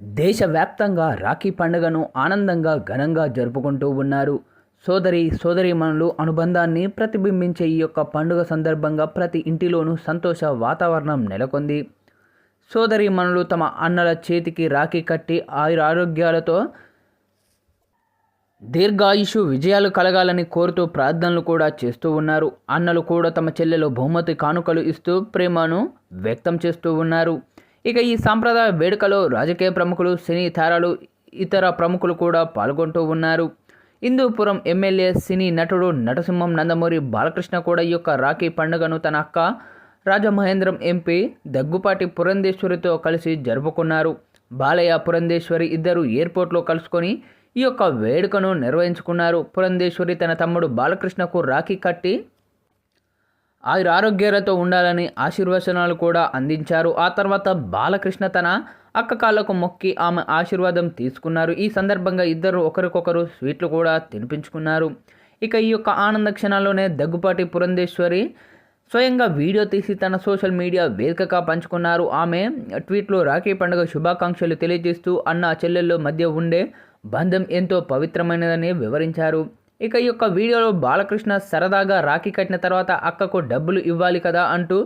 దేశవ్యాప్తంగా రాఖీ పండుగను ఆనందంగా ఘనంగా జరుపుకుంటూ ఉన్నారు. సోదరి సోదరీమణులు అనుబంధాన్ని ప్రతిబింబించే ఈ యొక్క పండుగ సందర్భంగా ప్రతి ఇంటిలోనూ సంతోష వాతావరణం నెలకొంది. సోదరీమణులు తమ అన్నల చేతికి రాఖీ కట్టి ఆయుర ఆరోగ్యాలతో దీర్ఘాయుషు విజయాలు కలగాలని కోరుతూ ప్రార్థనలు కూడా చేస్తూ ఉన్నారు. అన్నలు కూడా తమ చెల్లెలు బహుమతి కానుకలు ఇస్తూ ప్రేమను వ్యక్తం చేస్తూ ఉన్నారు. ఇక ఈ సాంప్రదాయ వేడుకలో రాజకీయ ప్రముఖులు సినీ తారాలు ఇతర ప్రముఖులు కూడా పాల్గొంటూ ఉన్నారు. హిందూపురం ఎమ్మెల్యే సినీ నటుడు నటసింహం నందమూరి బాలకృష్ణ కూడా ఈ యొక్క రాఖీ పండుగను తన అక్క రాజమహేంద్రం ఎంపీ దగ్గుపాటి పురంధేశ్వరితో కలిసి జరుపుకున్నారు. బాలయ్య పురంధేశ్వరి ఇద్దరు ఎయిర్పోర్ట్లో కలుసుకొని ఈ యొక్క వేడుకను నిర్వహించుకున్నారు. పురంధేశ్వరి తన తమ్ముడు బాలకృష్ణకు రాఖీ కట్టి ఆయుర ఆరోగ్యాలతో ఉండాలని ఆశీర్వచనాలు కూడా అందించారు. ఆ తర్వాత బాలకృష్ణ తన అక్క కాళ్ళకు మొక్కి ఆమె ఆశీర్వాదం తీసుకున్నారు. ఈ సందర్భంగా ఇద్దరు ఒకరికొకరు స్వీట్లు కూడా తినిపించుకున్నారు. ఇక ఈ యొక్క ఆనంద క్షణాల్లోనే దగ్గుపాటి పురంధేశ్వరి స్వయంగా వీడియో తీసి తన సోషల్ మీడియా వేదికగా పంచుకున్నారు. ఆమె ట్వీట్లో రాఖీ పండుగ శుభాకాంక్షలు తెలియజేస్తూ అన్న చెల్లెల్లో మధ్య ఉండే బంధం ఎంతో పవిత్రమైనదని వివరించారు. ఇక ఈ యొక్క వీడియోలో బాలకృష్ణ సరదాగా రాఖీ కట్టిన తర్వాత అక్కకు డబ్బులు ఇవ్వాలి కదా అంటూ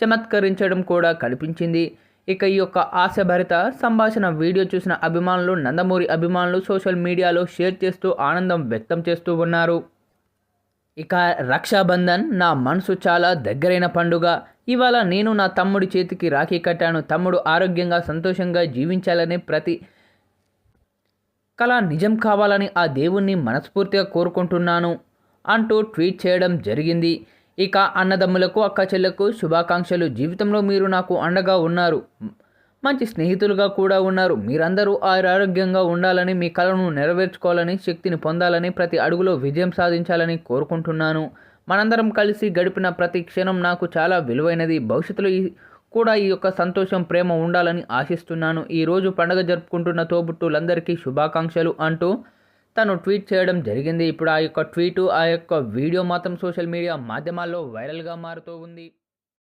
చమత్కరించడం కూడా కనిపించింది. ఇక ఈ యొక్క ఆశభరిత సంభాషణ వీడియో చూసిన అభిమానులు నందమూరి అభిమానులు సోషల్ మీడియాలో షేర్ చేస్తూ ఆనందం వ్యక్తం చేస్తూ ఉన్నారు. ఇక రక్షాబంధన్ నా మనసు చాలా దగ్గరైన పండుగ. ఇవాళ నేను నా తమ్ముడి చేతికి రాఖీ కట్టాను. తమ్ముడు ఆరోగ్యంగా సంతోషంగా జీవించాలని ప్రతి కళ నిజం కావాలని ఆ దేవుణ్ణి మనస్ఫూర్తిగా కోరుకుంటున్నాను అంటూ ట్వీట్ చేయడం జరిగింది. ఇక అన్నదమ్ములకు అక్క చెల్లెకు శుభాకాంక్షలు. జీవితంలో మీరు నాకు అండగా ఉన్నారు. మంచి స్నేహితులుగా కూడా ఉన్నారు. మీరందరూ ఆరోగ్యంగా ఉండాలని మీ కళను నెరవేర్చుకోవాలని శక్తిని పొందాలని ప్రతి అడుగులో విజయం సాధించాలని కోరుకుంటున్నాను. మనందరం కలిసి గడిపిన ప్రతి క్షణం నాకు చాలా విలువైనది. భవిష్యత్తులో ఈ కూడా ఈ యొక్క సంతోషం ప్రేమ ఉండాలని ఆశిస్తున్నాను. ఈరోజు పండగ జరుపుకుంటున్న తోబుట్టులందరికీ శుభాకాంక్షలు అంటూ తను ట్వీట్ చేయడం జరిగింది. ఇప్పుడు ఆ యొక్క ట్వీటు ఆ యొక్క వీడియో మాత్రం సోషల్ మీడియా మాధ్యమాల్లో వైరల్గా మారుతూ ఉంది.